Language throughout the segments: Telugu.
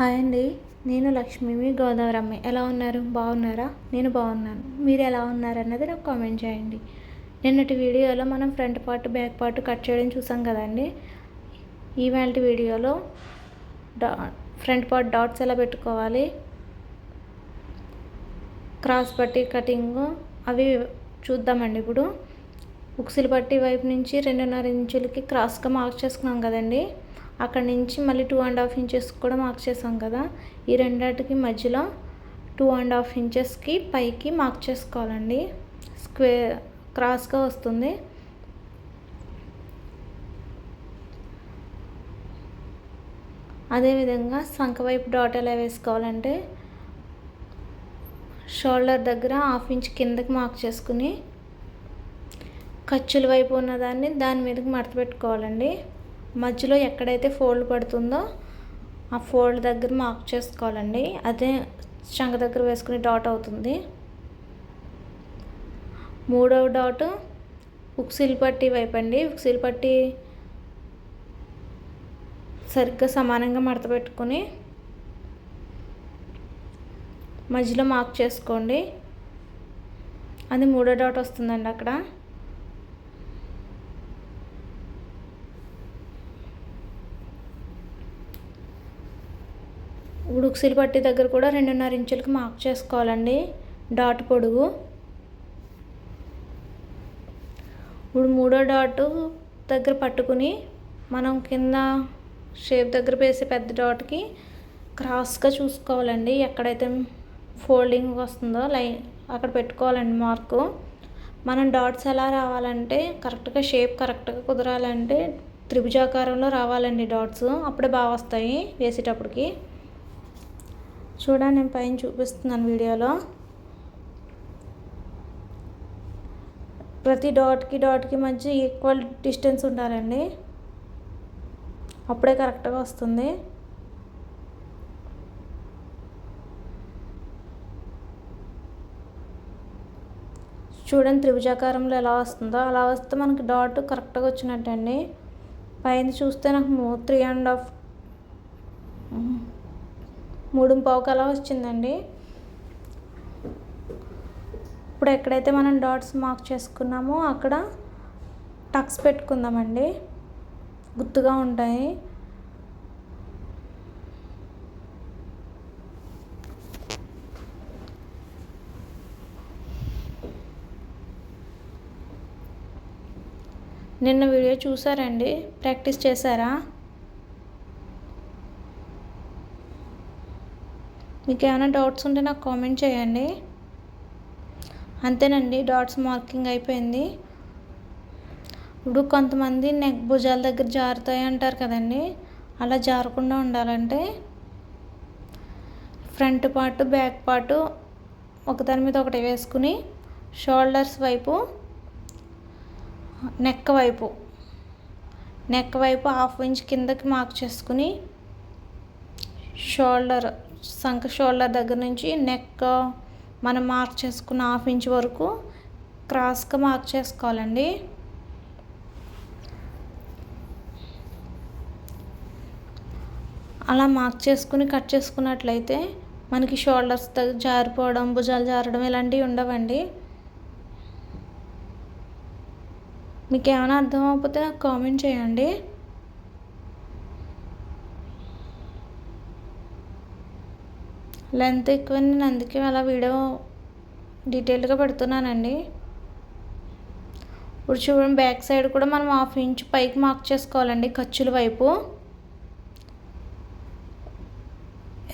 హాయ్ అండి. నేను లక్ష్మి మీ గోదావరమ్మ ఎలా ఉన్నారు? బాగున్నారా? నేను బాగున్నాను. మీరు ఎలా ఉన్నారు అన్నది నాకు కామెంట్ చేయండి. నిన్నటి వీడియోలో మనం front part back part cut చేయడం చూసాం కదండి. ఈవేళ వీడియోలో డా ఫ్రంట్ పార్ట్ డాట్స్ ఎలా పెట్టుకోవాలి? క్రాస్ పట్టి కటింగ్ అవి చూద్దామండి ఇప్పుడు. ఉక్సులు పట్టి వైపు నుంచి రెండున్నర ఇంచులకి క్రాస్గా మార్క్ చేసుకున్నాం కదండి. అక్కడ నుంచి మళ్ళీ టూ అండ్ హాఫ్ ఇంచెస్ కూడా మార్క్ చేసాం కదా. ఈ రెండింటికి మధ్యలో టూ అండ్ హాఫ్ ఇంచెస్కి పైకి మార్క్ చేసుకోవాలండి. స్క్వేర్ క్రాస్గా వస్తుంది. అదేవిధంగా సంఖ వైపు డాట్ ఎలా వేసుకోవాలంటే షోల్డర్ దగ్గర హాఫ్ ఇంచ్ కిందకి మార్క్ చేసుకుని ఖర్చుల వైపు ఉన్నదాన్ని దాని మీదకి మడత పెట్టుకోవాలండి. మధ్యలో ఎక్కడైతే ఫోల్డ్ పడుతుందో ఆ ఫోల్డ్ దగ్గర మార్క్ చేసుకోవాలండి. అదే చంక దగ్గర వేసుకుని డాట్ అవుతుంది. మూడవ డాట్ ఉక్సిల్ పట్టి వైపు అండి. ఉక్సిల్ పట్టి సరిగ్గా సమానంగా మడత పెట్టుకొని మధ్యలో మార్క్ చేసుకోండి. అది మూడో డాట్ వస్తుందండి అక్కడ. ఉడుక్సిలు పట్టి దగ్గర కూడా రెండున్నర ఇంచులకు మార్క్ చేసుకోవాలండి. డాట్ పొడుగు. ఇప్పుడు మూడో డాట్ దగ్గర పట్టుకుని మనం కింద షేప్ దగ్గర వేసే పెద్ద డాట్కి క్రాస్గా చూసుకోవాలండి. ఎక్కడైతే ఫోల్డింగ్ వస్తుందో లైన్ అక్కడ పెట్టుకోవాలండి మార్కు మనం డాట్స్ ఎలా రావాలంటే కరెక్ట్గా షేప్ కరెక్ట్గా కుదరాలంటే త్రిభుజాకారంలో రావాలండి డాట్స్ అప్పుడే బాగా వస్తాయి వేసేటప్పటికి. చూడండి నేను పైన చూపిస్తున్నాను వీడియోలో. ప్రతి డాట్కి డాట్కి మధ్య ఈక్వల్ డిస్టెన్స్ ఉండాలండి. అప్పుడే కరెక్ట్గా వస్తుంది. చూడండి త్రిభుజాకారంలో ఎలా వస్తుందో. అలా వస్తే మనకి డాట్ కరెక్ట్గా వచ్చినట్టండి. పైన చూస్తే నాకు త్రీ అండ్ హాఫ్ మూడు పావుకు అలా వచ్చిందండి. ఇప్పుడు ఎక్కడైతే మనం డాట్స్ మార్క్ చేసుకున్నామో అక్కడ టక్స్ పెట్టుకుందామండి. గుర్తుగా ఉంటాయి. నిన్న వీడియో చూసారండి? ప్రాక్టీస్ చేశారా? మీకు ఏమైనా డౌట్స్ ఉంటే నాకు కామెంట్ చేయండి. అంతేనండి డాట్స్ మార్కింగ్ అయిపోయింది. ఇప్పుడు కొంతమంది నెక్ భుజాల దగ్గర జారుతాయి అంటారు కదండి అలా జారకుండా ఉండాలంటే ఫ్రంట్ పార్ట్ బ్యాక్ పార్ట్ ఒకదాని మీద ఒకటి వేసుకుని షోల్డర్స్ వైపు నెక్ వైపు నెక్ వైపు హాఫ్ ఇంచ్ కిందకి మార్క్ చేసుకుని షోల్డర్ సంఖ షోల్డర్ దగ్గర నుంచి నెక్ మనం మార్క్ చేసుకున్న హాఫ్ ఇంచ్ వరకు క్రాస్గా మార్క్ చేసుకోవాలండి. అలా మార్క్ చేసుకుని కట్ చేసుకున్నట్లయితే మనకి షోల్డర్స్ దగ్గర జారిపోవడం భుజాలు జారడం ఇలాంటివి ఉండవండి. మీకు ఏమైనా అర్థం అవ్వకపోతే నాకు కామెంట్ చేయండి. లెంత్ ఎక్కువ నేను అందుకే అలా వీడియో డీటెయిల్గా పెడుతున్నానండి. ఇప్పుడు చూడండి బ్యాక్ సైడ్ కూడా మనం హాఫ్ ఇంచ్ పైకి మార్క్ చేసుకోవాలండి ఖర్చుల వైపు.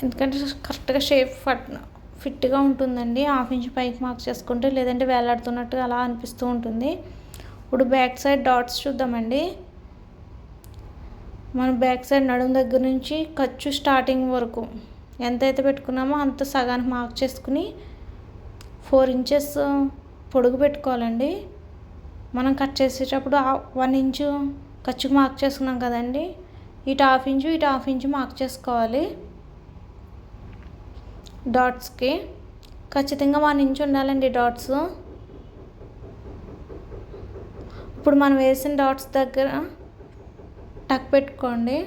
ఎందుకంటే కరెక్ట్గా షేప్ ఫట్ ఫిట్గా ఉంటుందండి. హాఫ్ ఇంచ్ పైకి మార్క్ చేసుకుంటే లేదంటే వేలాడుతున్నట్టుగా అలా అనిపిస్తూ ఉంటుంది. ఇప్పుడు బ్యాక్ సైడ్ డాట్స్ చూద్దామండి. మన బ్యాక్ సైడ్ నడుము దగ్గర నుంచి ఖర్చు స్టార్టింగ్ వరకు ఎంతైతే పెట్టుకున్నామో అంత సగానికి మార్క్ చేసుకుని ఫోర్ ఇంచెస్ పొడుగు పెట్టుకోవాలండి. మనం కట్ చేసేటప్పుడు వన్ ఇంచు ఖర్చుకు మార్క్ చేసుకున్నాం కదండి. ఇటు హాఫ్ ఇంచు ఇటు హాఫ్ ఇంచు మార్క్ చేసుకోవాలి. డాట్స్కి ఖచ్చితంగా వన్ ఇంచు ఉండాలండి డాట్స్. ఇప్పుడు మనం వేసిన డాట్స్ దగ్గర టక్ పెట్టుకోండి.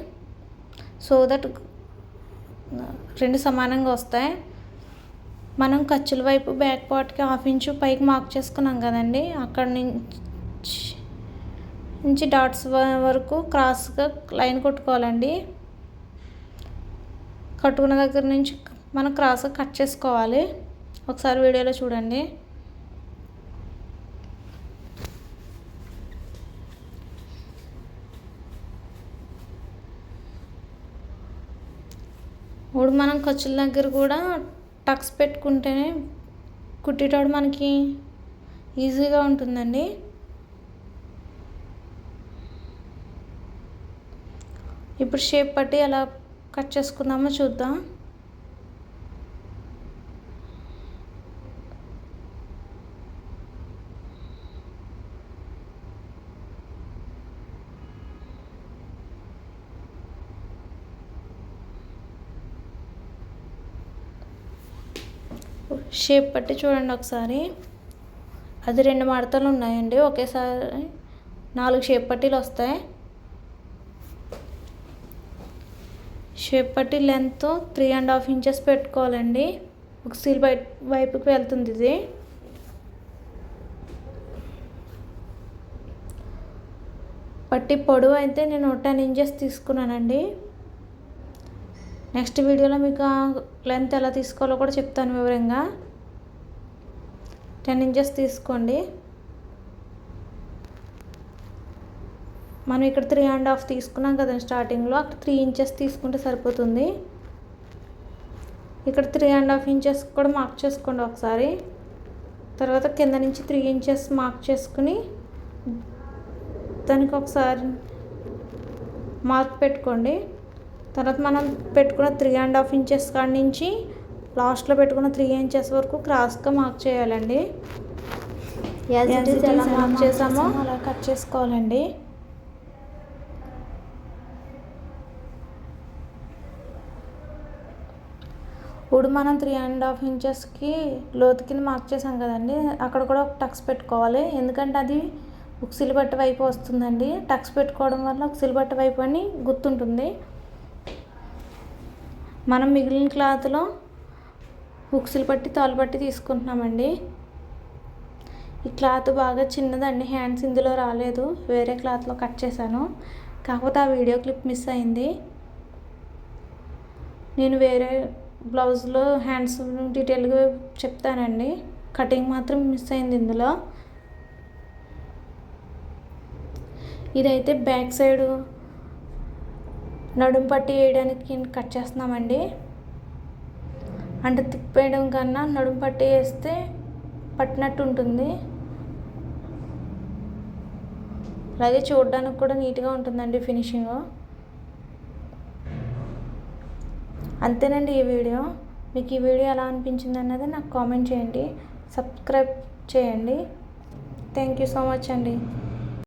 సో దట్ రెండు సమానంగా వస్తాయి. మనం ఖర్చుల వైపు బ్యాక్ పార్ట్కి హాఫ్ ఇంచు పైకి మార్క్ చేసుకున్నాం కదండి. అక్కడ నుంచి నుంచి డాట్స్ వరకు క్రాస్గా లైన్ కొట్టుకోవాలండి. కట్టుకున్న దగ్గర నుంచి మనం క్రాస్గా కట్ చేసుకోవాలి. ఒకసారి వీడియోలో చూడండి. ఇప్పుడు మనం ఖర్చుల దగ్గర కూడా టక్స్ పెట్టుకుంటేనే కుట్టేటప్పుడు మనకి ఈజీగా ఉంటుందండి. ఇప్పుడు షేప్ పట్టి ఎలా కట్ చేసుకుందామో చూద్దాం. షేప్ పట్టి చూడండి ఒకసారి. అది రెండు మడతలు ఉన్నాయండి. ఒకేసారి నాలుగు షేప్ పట్టీలు వస్తాయి. షేప్ పట్టి length three and half inches పెట్టుకోవాలండి. ఒక సీల్ బయట వైపుకి వెళ్తుంది ఇది. పట్టి పొడవు అయితే నేను టెన్ ఇంచెస్ తీసుకున్నానండి. నెక్స్ట్ వీడియోలో మీకు లెంత్ ఎలా తీసుకోవాలో కూడా చెప్తాను వివరంగా. టెన్ ఇంచెస్ తీసుకోండి. మనం ఇక్కడ త్రీ అండ్ హాఫ్ తీసుకున్నాం కదా స్టార్టింగ్లో అక్కడ త్రీ ఇంచెస్ తీసుకుంటే సరిపోతుంది. ఇక్కడ త్రీ అండ్ హాఫ్ ఇంచెస్ కూడా మార్క్ చేసుకోండి ఒకసారి. తర్వాత కింద నుంచి త్రీ ఇంచెస్ మార్క్ చేసుకుని దానికి ఒకసారి మార్క్ పెట్టుకోండి. తర్వాత మనం పెట్టుకున్న త్రీ అండ్ హాఫ్ ఇంచెస్ కాడి నుంచి లాస్ట్లో పెట్టుకున్న త్రీ ఇంచెస్ వరకు క్రాస్గా మార్క్ చేయాలండి. ఎలా మార్క్ చేసామో అలా కట్ చేసుకోవాలండి. ఇప్పుడు మనం త్రీ అండ్ హాఫ్ ఇంచెస్కి లోతు కింద మార్క్ చేసాం కదండి అక్కడ కూడా ఒక టక్స్ పెట్టుకోవాలి. ఎందుకంటే అది ఉక్సిల్ బట్ట వైపు వస్తుందండి. టక్స్ పెట్టుకోవడం వల్ల ఉక్సిల్ బట్ట వైపు అని గుర్తుంటుంది. మనం మిగిలిన క్లాత్లో హుక్స్లు పట్టి తాలు పట్టి తీసుకుంటున్నామండి. ఈ క్లాత్ బాగా చిన్నదండి. హ్యాండ్స్ ఇందులో రాలేదు. వేరే క్లాత్లో కట్ చేశాను. కాకపోతే ఆ వీడియో క్లిప్ మిస్ అయింది. నేను వేరే బ్లౌజ్లో హ్యాండ్స్ డీటెయిల్గా చెప్తానండి. కటింగ్ మాత్రం మిస్ అయింది ఇందులో. ఇదైతే బ్యాక్ సైడ్ నడుం పట్టి వేయడానికి కట్ చేస్తున్నామండి. అంటే తిప్పేయడం కన్నా నడుం పట్టి వేస్తే పట్టినట్టు ఉంటుంది. అలాగే చూడడానికి కూడా నీట్గా ఉంటుందండి ఫినిషింగ్. అంతేనండి ఈ వీడియో. మీకు ఈ వీడియో ఎలా అనిపించింది అన్నది నాకు కామెంట్ చేయండి. సబ్స్క్రైబ్ చేయండి. థ్యాంక్ యూ సో మచ్ అండి.